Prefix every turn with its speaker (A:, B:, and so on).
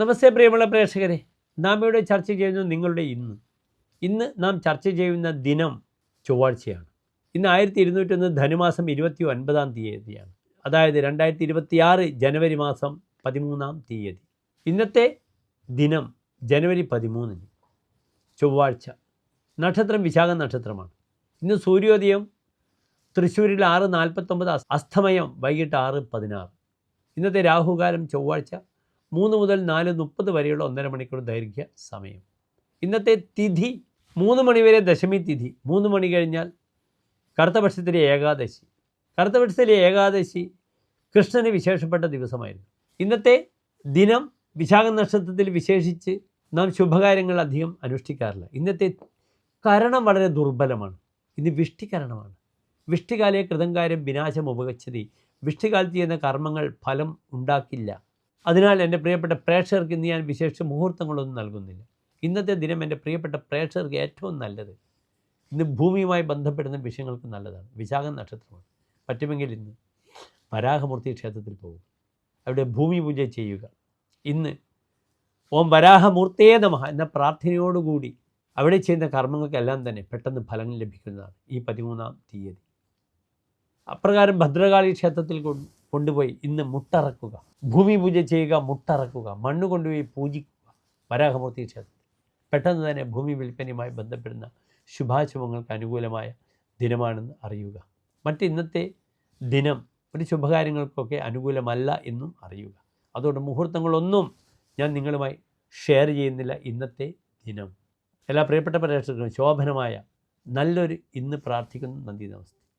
A: നമസ്തേ പ്രിയമുള്ള പ്രേക്ഷകരെ നാം ഇവിടെ ചർച്ച ചെയ്യുന്നത് നിങ്ങളുടെ ഇന്ന്. ഇന്ന് നാം ചർച്ച ചെയ്യുന്ന ദിനം ചൊവ്വാഴ്ചയാണ്. ഇന്ന് ആയിരത്തി ഇരുന്നൂറ്റൊന്ന് ധനുമാസം ഇരുപത്തി ഒൻപതാം തീയതിയാണ്. അതായത് രണ്ടായിരത്തി ഇരുപത്തിയാറ് ജനുവരി മാസം പതിമൂന്നാം തീയതി. ഇന്നത്തെ ദിനം ജനുവരി പതിമൂന്നിന് ചൊവ്വാഴ്ച. നക്ഷത്രം വിശാഖ നക്ഷത്രമാണ്. ഇന്ന് സൂര്യോദയം തൃശ്ശൂരിൽ ആറ് നാൽപ്പത്തൊമ്പത് അസ്- അസ്തമയം വൈകിട്ട് ആറ് പതിനാറ്. ഇന്നത്തെ രാഹുകാലം ചൊവ്വാഴ്ച മൂന്ന് മുതൽ നാല് മുപ്പത് വരെയുള്ള ഒന്നര മണിക്കൂർ ദൈർഘ്യ സമയം. ഇന്നത്തെ തിഥി മൂന്ന് മണിവരെ ദശമി തിഥി. മൂന്ന് മണി കഴിഞ്ഞാൽ കറുത്തപക്ഷത്തിലെ ഏകാദശി. കറുത്തപക്ഷത്തിലെ ഏകാദശി കൃഷ്ണന് വിശേഷപ്പെട്ട ദിവസമായിരുന്നു. ഇന്നത്തെ ദിനം വിശാഖ നക്ഷത്രത്തിൽ വിശേഷിച്ച് നാം ശുഭകാര്യങ്ങൾ അധികം അനുഷ്ഠിക്കാറില്ല. ഇന്നത്തെ കരണം വളരെ ദുർബലമാണ്. ഇന്ന് വിഷ്ടികരണമാണ്. വിഷ്ടികാലയെ കൃതങ്കാരം വിനാശം ഉപഗച്ഛതി വിഷ്ടികാലത്ത് ചെയ്യുന്ന കർമ്മങ്ങൾ ഫലം ഉണ്ടാക്കില്ല. അതിനാൽ എന്റെ പ്രിയപ്പെട്ട പ്രേക്ഷകർക്ക് ഇന്ന് ഞാൻ വിശേഷ മുഹൂർത്തങ്ങളൊന്നും നൽകുന്നില്ല. ഇന്നത്തെ ദിനം എന്റെ പ്രിയപ്പെട്ട പ്രേക്ഷകർക്ക് ഏറ്റവും നല്ലത് ഇന്ന് ഭൂമിയുമായി ബന്ധപ്പെടുന്ന വിഷയങ്ങൾക്ക് നല്ലതാണ്. വിശാഖ നക്ഷത്രമാണ്. പറ്റുമെങ്കിൽ ഇന്ന് വരാഹമൂർത്തി ക്ഷേത്രത്തിൽ പോകുക അവിടെ ഭൂമി പൂജ ചെയ്യുക. ഇന്ന് ഓം വരാഹമൂർത്തേ നമഹ എന്ന പ്രാർത്ഥനയോടുകൂടി അവിടെ ചെയ്യുന്ന കർമ്മങ്ങൾക്കെല്ലാം തന്നെ പെട്ടെന്ന് ഫലം ലഭിക്കുന്നതാണ് ഈ പതിമൂന്നാം തീയതി. അപ്രകാരം ഭദ്രകാളി ക്ഷേത്രത്തിൽ കൊണ്ട് കൊണ്ടുപോയി. ഇന്ന് മുട്ടറക്കുക. ഭൂമി പൂജ ചെയ്യുക മുട്ടറക്കുക. മണ്ണ് കൊണ്ടുപോയി പൂജിക്കുക. വരാഹമൂർത്തി ക്ഷേത്രത്തിൽ. പെട്ടെന്ന് തന്നെ ഭൂമി വിൽപ്പനയുമായി ബന്ധപ്പെടുന്ന ശുഭാശുഭങ്ങൾക്ക് അനുകൂലമായ ദിനമാണെന്ന് അറിയുക. മറ്റ് ഇന്നത്തെ ദിനം ഒരു ശുഭകാര്യങ്ങൾക്കൊക്കെ അനുകൂലമല്ല എന്നും അറിയുക. അതുകൊണ്ട് മുഹൂർത്തങ്ങളൊന്നും ഞാൻ നിങ്ങളുമായി ഷെയർ ചെയ്യുന്നില്ല ഇന്നത്തെ ദിനം. എല്ലാ പ്രിയപ്പെട്ട പ്രേക്ഷകർക്കും ശോഭനമായ നല്ലൊരു ഇന്ന് പ്രാർത്ഥിക്കുന്നു. നന്ദി നമസ്തേ.